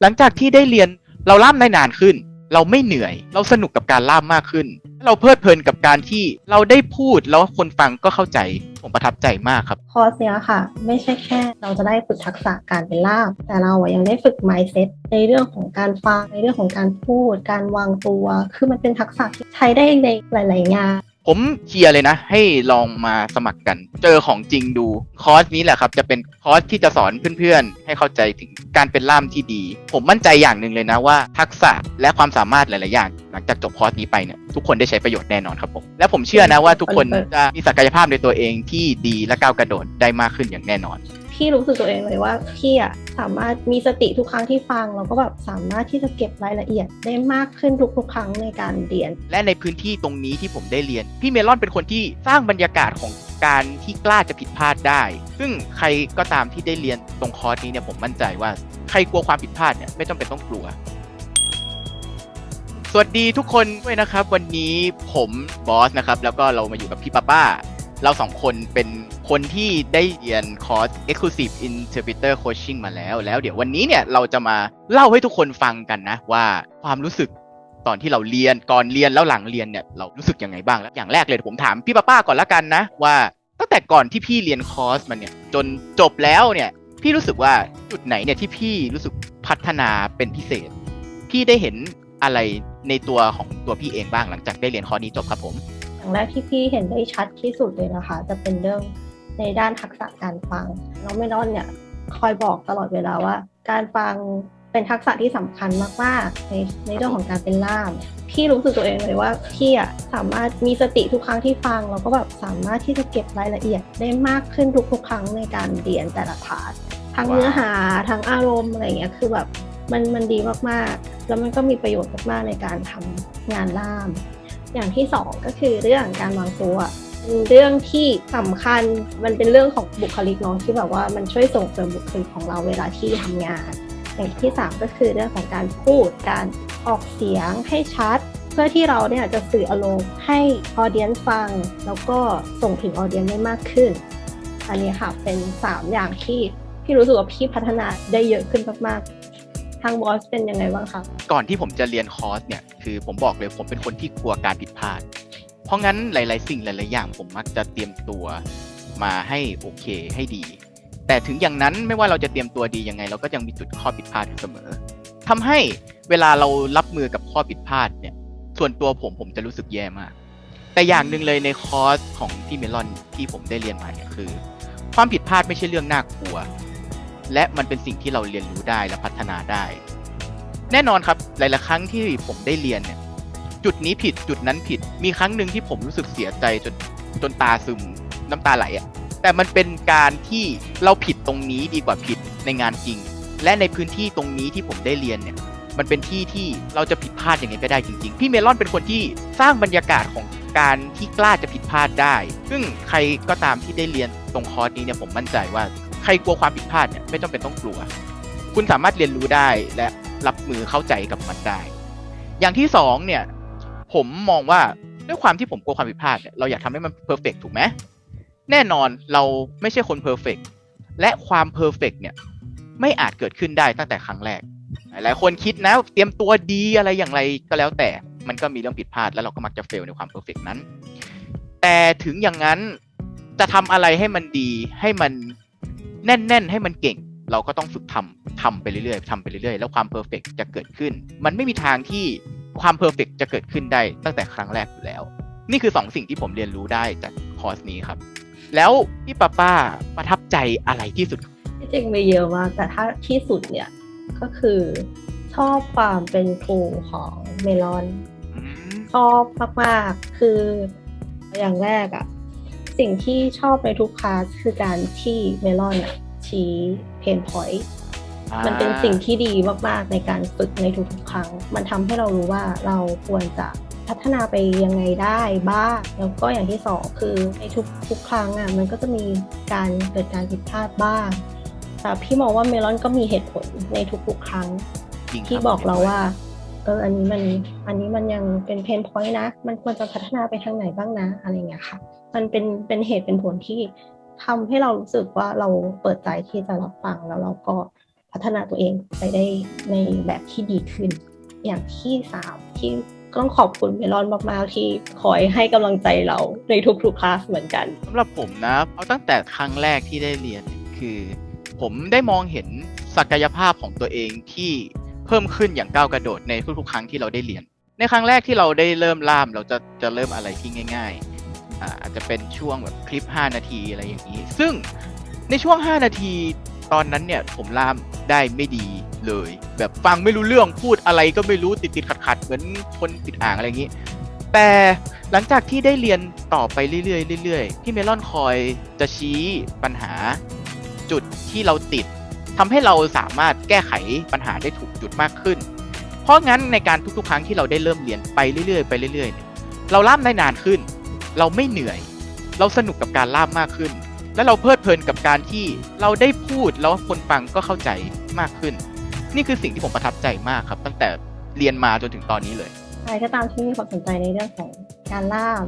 หลังจากที่ได้เรียนเราล่ามได้นานขึ้น เราไม่เหนื่อย เราสนุกกับการล่ามมากขึ้น เราเพลิดเพลินกับการที่เราได้พูดแล้วคนฟังก็เข้าใจผมประทับใจมากครับ คอร์สเนี้ยค่ะ ไม่ใช่แค่ เราจะได้ฝึกทักษะการเป็นล่าม แต่เราอะยังได้ฝึก mindset ในเรื่องของการฟังในเรื่องของการพูด การวางตัว คือมันเป็นทักษะที่ใช้ได้ในหลาย ๆ งาน ผมเชียร์เลยนะ ให้ลองมาสมัครกัน เจอของจริงดูคอร์สนี้แหละครับ จะเป็นคอร์สที่จะสอนเพื่อนๆ ให้เข้าใจถึงการเป็นล่ามที่ดี ผมมั่นใจอย่างหนึ่งเลยนะว่า ทักษะและความสามารถหลายๆอย่าง หลังจากจบคอร์สนี้ไปเนี่ยทุกคนได้ใช้ประโยชน์แน่นอนครับผมและผมเชื่อนะว่าทุกคนจะมีศักยภาพในตัวเองที่ดีและก้าวกระโดดได้มากขึ้นอย่างแน่นอน พี่รู้สึกตัวเองเลยว่าพี่อะสามารถมีสติทุกครั้งที่ฟัง แล้วก็แบบสามารถที่จะเก็บรายละเอียดได้มากขึ้นทุกๆครั้งในการเรียน และในพื้นที่ตรงนี้ที่ผมได้เรียน พี่เมลอนเป็นคนที่สร้างบรรยากาศของการที่กล้าจะผิดพลาดได้ ซึ่งใครก็ตามที่ได้เรียนตรงคอร์สนี้เนี่ยผมมั่นใจว่าใครกลัวความผิดพลาดเนี่ยไม่ต้องเป็นต้องกลัว สวัสดีทุกคนด้วยนะครับ วันนี้ผมบอสนะครับ แล้วก็เรามาอยู่กับพี่ป้าป้า เราสองคนเป็น คนที่ได้เรียนคอร์ส Exclusive Interpreter Coaching มาแล้ว แล้วเดี๋ยววันนี้เนี่ยเราจะมาเล่าให้ทุกคนฟังกันนะ ว่าความรู้สึกตอนที่เราเรียนก่อนเรียนแล้วหลังเรียนเนี่ยเรารู้สึกยังไงบ้างแล้วอย่างแรกเลยผมถามพี่ป้าป้าก่อนละกันนะ ว่าตั้งแต่ก่อนที่พี่เรียนคอร์สมันเนี่ยจนจบแล้วเนี่ยพี่รู้สึกว่าจุดไหนเนี่ยที่พี่รู้สึกพัฒนาเป็นพิเศษ พี่ได้เห็นอะไรในตัวของตัวพี่เองบ้างหลังจากได้เรียนคอร์สนี้จบครับผมอย่างแรกที่พี่เห็นได้ชัดที่สุดเลยนะคะ จะเป็นเรื่อง ในด้านทักษะการฟังน้องเมลอนเนี่ยคอยบอกตลอดเวลาว่า การฟังเป็นทักษะที่สำคัญมากๆในในเรื่องของการเป็นล่ามพี่รู้สึกตัวเองเลยว่าพี่อะสามารถมีสติทุกครั้งที่ฟังแล้วก็แบบสามารถที่จะเก็บรายละเอียดได้มากขึ้นทุกๆ ครั้งในการเรียนแต่ละพาร์ททั้งเนื้อหาทั้งอารมณ์อะไรเงี้ยคือแบบมันมันดีมากๆ แล้วมันก็มีประโยชน์มากๆในการทำงานล่าม อย่างที่สองก็คือเรื่องการวางตัว เป็นเรื่องที่สำคัญมันเป็นเรื่องของบุคลิกเน้องที่แบบว่ามันช่วยส่งเสริมบุคลิกของเราเวลาที่ทำงาน อย่างที่สามก็คือเรื่องของการพูดการออกเสียงให้ชัด เพื่อที่เราเนี่ยจะสื่ออารมณ์ให้ออเดียนฟัง แล้วก็ส่งถึงออเดียนได้มากขึ้น อันนี้ค่ะเป็นสามอย่างที่พี่รู้สึกว่าพี่พัฒนาได้เยอะขึ้นมากๆทางบอสเป็นยังไงบ้างคะก่อนที่ผมจะเรียนคอร์สเนี่ยคือผมบอกเลยผมเป็นคนที่กลัวการผิดพลาด เพราะงั้นหลาย ๆ สิ่งหลาย ๆ อย่างผมมักจะเตรียมตัวมาให้โอเคให้ดี แต่ถึงอย่างนั้นไม่ว่าเราจะเตรียมตัวดียังไง เราก็ยังมีจุดข้อผิดพลาดอยู่เสมอทำให้เวลาเรารับมือกับข้อผิดพลาดเนี่ย ส่วนตัวผมผมจะรู้สึกแย่มาก แต่อย่างหนึ่งเลยในคอร์สของพี่เมลอนที่ผมได้เรียนมาเนี่ยคือ ความผิดพลาดไม่ใช่เรื่องน่ากลัว และมันเป็นสิ่งที่เราเรียนรู้ได้และพัฒนาได้ แน่นอนครับหลาย ๆ ครั้งที่ผมได้เรียนเนี่ย จุดนี้ผิดจุดนั้นผิด มีครั้งหนึ่งที่ผมรู้สึกเสียใจจนจนตาซึมน้ำตาไหลอะ่ะแต่มันเป็นการที่เราผิดตรงนี้ดีกว่าผิดในงานจริง และในพื้นที่ตรงนี้ที่ผมได้เรียนเนี่ยมันเป็นที่ที่เราจะผิดพลาดอย่างไงก็ได้จริง ๆ พี่เมลอนเป็นคนที่สร้างบรรยากาศของการที่กล้าจะผิดพลาดได้ ซึ่งใครก็ตามที่ได้เรียนตรงคอร์สนี้เนี่ยผมมั่นใจว่าใครกลัวความผิดพลาดเนี่ยไม่ต้องเป็นต้องกลัว คุณสามารถเรียนรู้ได้และรับมือเข้าใจกับมันได้ อย่างที่สองเนี่ย ผมมองว่าด้วยความที่ผมกลัวความผิดพลาดเนี่ยเราอยากทำให้มันเพอร์เฟกถูกไหมแน่นอนเราไม่ใช่คนเพอร์เฟกและความเพอร์เฟกเนี่ยไม่อาจเกิดขึ้นได้ตั้งแต่ครั้งแรก หลายคนคิดนะ เตรียมตัวดีอะไรอย่างไรก็แล้วแต่มันก็มีเรื่องผิดพลาด แล้วเราก็มักจะเฟลในความเพอร์เฟกนั้น แต่ถึงอย่างนั้นจะทำอะไรให้มันดีให้มันแน่น ๆ ให้มันเก่ง เราก็ต้องฝึกทำทำไปเรื่อยๆทำไปเรื่อยๆ แล้วความเพอร์เฟกจะเกิดขึ้น มันไม่มีทางที่ ความเพอร์เฟกจะเกิดขึ้นได้ตั้งแต่ครั้งแรกอยู่แล้ว นี่คือสองสิ่งที่ผมเรียนรู้ได้จากคอร์สนี้ครับ แล้วพี่ป้าป้าประทับใจอะไรที่สุดที่จริงมีเยอะมาก แต่ถ้าที่สุดเนี่ยก็คือชอบความเป็นครูของเมลอนอืมชอบมากๆ คืออย่างแรกอะสิ่งที่ชอบในทุกคลาสคือการที่เมลอนอะชี้เพนพอยต์ มันเป็นสิ่งที่ดีมากๆในการฝึกในทุกๆครั้ง มันทำให้เรารู้ว่าเราควรจะพัฒนาไปยังไงได้บ้าง แล้วก็อย่างที่สองคือในทุกทุกครั้งอะมันก็จะมีการเกิดการผิดพลาดบ้าง แต่พี่มองว่าเมลอนก็มีเหตุผลในทุกๆครั้งจริงคบที่บอกเราว่าเอออันนี้มันอันนี้มันยังเป็นเพนพอยต์นะ มันควรจะพัฒนาไปทางไหนบ้างนะอะไรอย่างเงี้ยค่ะ มันเป็นเป็นเหตุเป็นผลที่ทำให้เรารู้สึกว่าเราเปิดใจที่จะรับฟังแล้วเราก็ พัฒนาตัวเองไปได้ในแบบที่ดีขึ้น อย่างที่สามที่ต้องขอบคุณเมลอนมาก ๆ ที่คอยให้กำลังใจเราในทุกๆคลาสเหมือนกันสำหรับผมนะ เอาตั้งแต่ครั้งแรกที่ได้เรียนคือ ผมได้มองเห็นศักยภาพของตัวเองที่เพิ่มขึ้นอย่างก้าวกระโดดในทุกๆ ครั้งที่เราได้เรียน ในครั้งแรกที่เราได้เริ่มล่ามเราจะจะเริ่มอะไรที่ง่าย ๆอาอาจจะเป็นช่วงแบบคลิป 5 นาทีอะไรอย่างนี้ ซึ่งในช่วง 5 นาที ตอนนั้นเนี่ยผมล่ามได้ไม่ดีเลย แบบฟังไม่รู้เรื่องพูดอะไรก็ไม่รู้ติดติดขัดขัดเหมือนคนติดอ่างอะไรอย่างนี้ แต่หลังจากที่ได้เรียนต่อไปเรื่อยๆเรื่อยๆพี่เมลอนคอยจะชี้ปัญหาจุดที่เราติดทำให้เราสามารถแก้ไขปัญหาได้ถูกจุดมากขึ้น เพราะงั้นในการทุกๆ ครั้งที่เราได้เริ่มเรียนไปเรื่อยๆไปเรื่อยๆ เราล่ามได้นานขึ้น เราไม่เหนื่อย เราสนุกกับการล่ามมากขึ้น และเราเพลิดเพลินกับการที่เราได้พูดแล้วคนฟังก็เข้าใจมากขึ้น นี่คือสิ่งที่ผมประทับใจมากครับ ตั้งแต่เรียนมาจนถึงตอนนี้เลยใครก็ตามที่มีความสนใจในเรื่องของการล่าม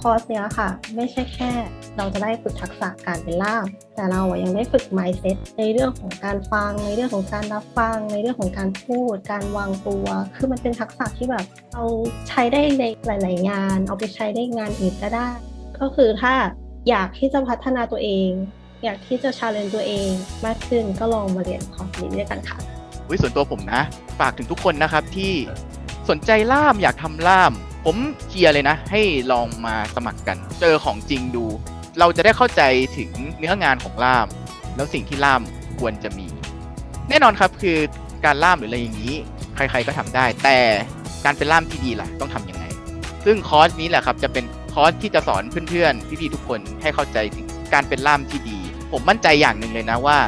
คอร์สเนี้ยค่ะ ไม่ใช่แค่ เราจะได้ฝึกทักษะการเป็นล่าม แต่เราอะยังได้ฝึก mindset ในเรื่องของการฟัง ในเรื่องของการรับฟัง ในเรื่องของการพูด การวางตัว คือมันเป็นทักษะที่แบบเราใช้ได้ในหลาย ๆ งาน เอาไปใช้ได้งานอื่นก็ได้ ก็คือถ้า อยากที่จะพัฒนาตัวเอง อยากที่จะ challenge ตัวเองมากขึ้นก็ลองมาเรียนคอร์สนี้ด้วยกันค่ะวิส่วนตัวผมนะ ฝากถึงทุกคนนะครับที่สนใจล่ามอยากทำล่าม ผมเชียร์เลยนะ ให้ลองมาสมัครกัน เจอของจริงดู เราจะได้เข้าใจถึงเนื้องานของล่าม แล้วสิ่งที่ล่ามควรจะมี แน่นอนครับคือการล่ามหรืออะไรอย่างนี้ ใครๆก็ทำได้ แต่การเป็นล่ามที่ดีล่ะ ต้องทำยังไง ซึ่งคอร์สนี้แหละครับจะเป็น คอร์สที่จะสอนเพื่อนๆพี่ๆทุกคนให้เข้าใจถึงการเป็นล่ามที่ดี ผมมั่นใจอย่างหนึ่งเลยนะว่า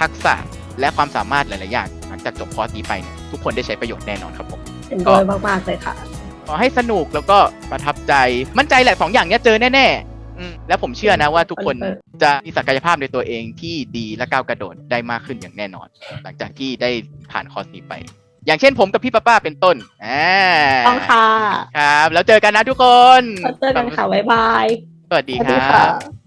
ทักษะและความสามารถหลายๆอย่างหลังจากจบคอร์สนี้ไปเนี่ยทุกคนได้ใช้ประโยชน์แน่นอนครับผมเป็นด้วยมากๆเลยค่ะขอให้สนุกแล้วก็ประทับใจมั่นใจแหละสองอย่างเนี้ยเจอแน่ๆอืมแล้วผมเชื่อนะว่าทุกคนเออจะมีศักยภาพในตัวเองที่ดีและก้าวกระโดดได้มากขึ้นอย่างแน่นอน หลังจากที่ได้ผ่านคอร์สนี้ไป อย่างเช่นผมกับพี่ป้าป้าเป็นต้นอ่าต้องค่ะ ครับ แล้วเจอกันนะทุกคนแล้วเจอกันค่ะ บ๊ายบาย สวัสดีสวัสคดีรัค่ะบ